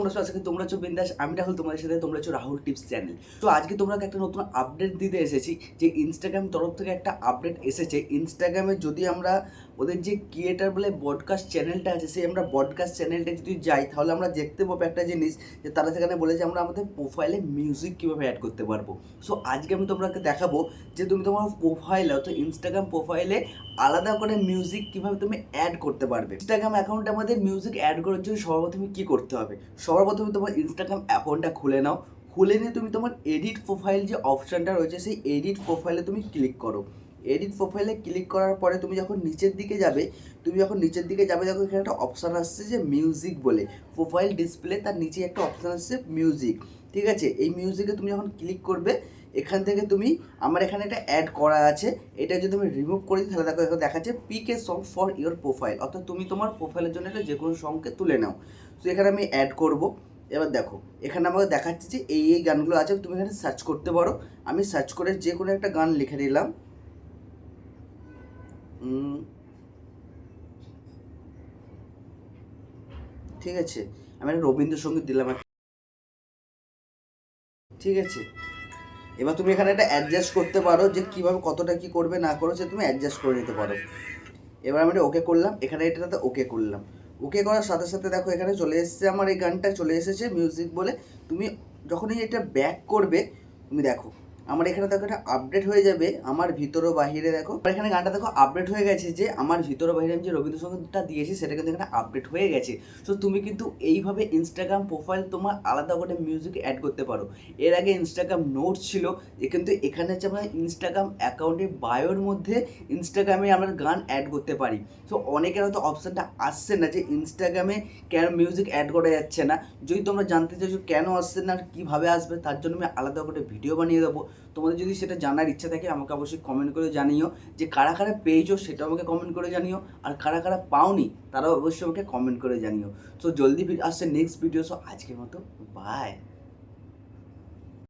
তোমরা আজকে তোমরা হচ্ছে বিন্দাস। আমি রাহুল, তোমাদের সাথে তোমরা হচ্ছে রাহুল টিপস চ্যানেল। তো আজকে তোমরা একটা নতুন আপডেট দিতে এসেছি, যে ইনস্টাগ্রাম তরফ থেকে একটা আপডেট এসেছে। ইনস্টাগ্রামে যদি আমরা ওদের যে ক্রিয়েটার বলে বডকাস্ট চ্যানেলটা আছে, সেই আমরা বডকাস্ট চ্যানেলটা যদি যাই, তাহলে আমরা দেখতে পাবো একটা জিনিস, যে তারা সেখানে বলেছে আমরা আমাদের প্রোফাইলে মিউজিক কীভাবে অ্যাড করতে পারব। সো আজকে আমি তোমাকে দেখাবো যে তুমি তোমার প্রোফাইলে অর্থাৎ ইনস্টাগ্রাম প্রোফাইলে আলাদা করে মিউজিক কীভাবে তুমি অ্যাড করতে পারবে? ইনস্টাগ্রাম অ্যাকাউন্টে আমাদের মিউজিক অ্যাড করার জন্য সর্বপ্রথমে কী করতে হবে? সর্বপ্রথমে তোমার ইনস্টাগ্রাম অ্যাকাউন্টটা খুলে নাও। খুলে নিয়ে তুমি তোমার এডিট প্রোফাইল যে অপশানটা রয়েছে, সেই এডিট প্রোফাইলে তুমি ক্লিক করো। এডিট প্রোফাইলে ক্লিক করার পরে তুমি যখন নিচের দিকে যাবে, তুমি যখন নিচের দিকে যাবে, দেখো এখানে একটা অপশান আসছে যে মিউজিক বলে। প্রোফাইল ডিসপ্লে তার নিচে একটা অপশান আসছে মিউজিক ঠিক আছে? এই মিউজিকে তুমি যখন ক্লিক করবে, এখান থেকে তুমি, আমার এখানে একটা অ্যাড করা আছে। এটা যদি তুমি রিমুভ করি তাহলে দেখো, এখানে দেখাচ্ছে pick song for your profile অর্থাৎ তুমি তোমার প্রোফাইলের জন্য একটা যে কোনো সংকে তুলে নাও। তো এখানে আমি অ্যাড করব। এবার দেখো, এখানে আমাকে দেখাচ্ছে যে এই এই গানগুলো আছে, তুমি এখানে সার্চ করতে পারো। আমি সার্চ করে যে কোনো একটা গান লিখে নিলাম। ঠিক আছে? আমি একটা রবীন্দ্রসঙ্গীত দিলাম। ঠিক আছে? এবার তুমি এখানে একটা অ্যাডজাস্ট করতে পারো যে কীভাবে কতটা কী করবে, না করো সে তুমি অ্যাডজাস্ট করে নিতে পারো। এবার আমি এটা ওকে করলাম, এখানে এটাতে ওকে করলাম। ওকে করার সাথে সাথে দেখো, এখানে চলে এসেছে আমার এই গানটা, চলে এসেছে মিউজিক বলে। তুমি যখনই এটা ব্যাক করবে, তুমি দেখো আমার এখানে দেখো একটা আপডেট হয়ে যাবে, আমার ভিতর ও বাহিরে দেখো। এখানে গানটা দেখো আপডেট হয়ে গেছে যে, আমার ভিতর ও বাহিরে আমি যে রবীন্দ্রসঙ্গীতটা দিয়েছি, সেটা কিন্তু এখানে আপডেট হয়ে গেছে। তো তুমি কিন্তু এইভাবে ইনস্টাগ্রাম প্রোফাইল তোমার আলাদা করে মিউজিক অ্যাড করতে পারো। এর আগে ইনস্টাগ্রাম নোট ছিল কিন্তু এখানে হচ্ছে আমরা ইনস্টাগ্রাম অ্যাকাউন্টে বায়োর মধ্যে ইনস্টাগ্রামে আমরা গান অ্যাড করতে পারি। তো অনেকের হয়তো অপশানটা আসছে না যে ইনস্টাগ্রামে কেন মিউজিক অ্যাড করা যাচ্ছে না। যদি তোমরা জানতে চাইছো কেন আসছে না কীভাবে আসবে, তার জন্য আমি আলাদা করে ভিডিও বানিয়ে দেবো। তোমাদের যদি সেটা জানার ইচ্ছা থাকে, আমাকে অবশ্যই কমেন্ট করে জানিও। যে কারা কারা পেয়েছ সেটাও আমাকে কমেন্ট করে জানিও। আর কারা কারা পাওনি, তারাও অবশ্যই আমাকে কমেন্ট করে জানিও। সো জলদি আসছে নেক্সট ভিডিও সো আজকের মতো বাই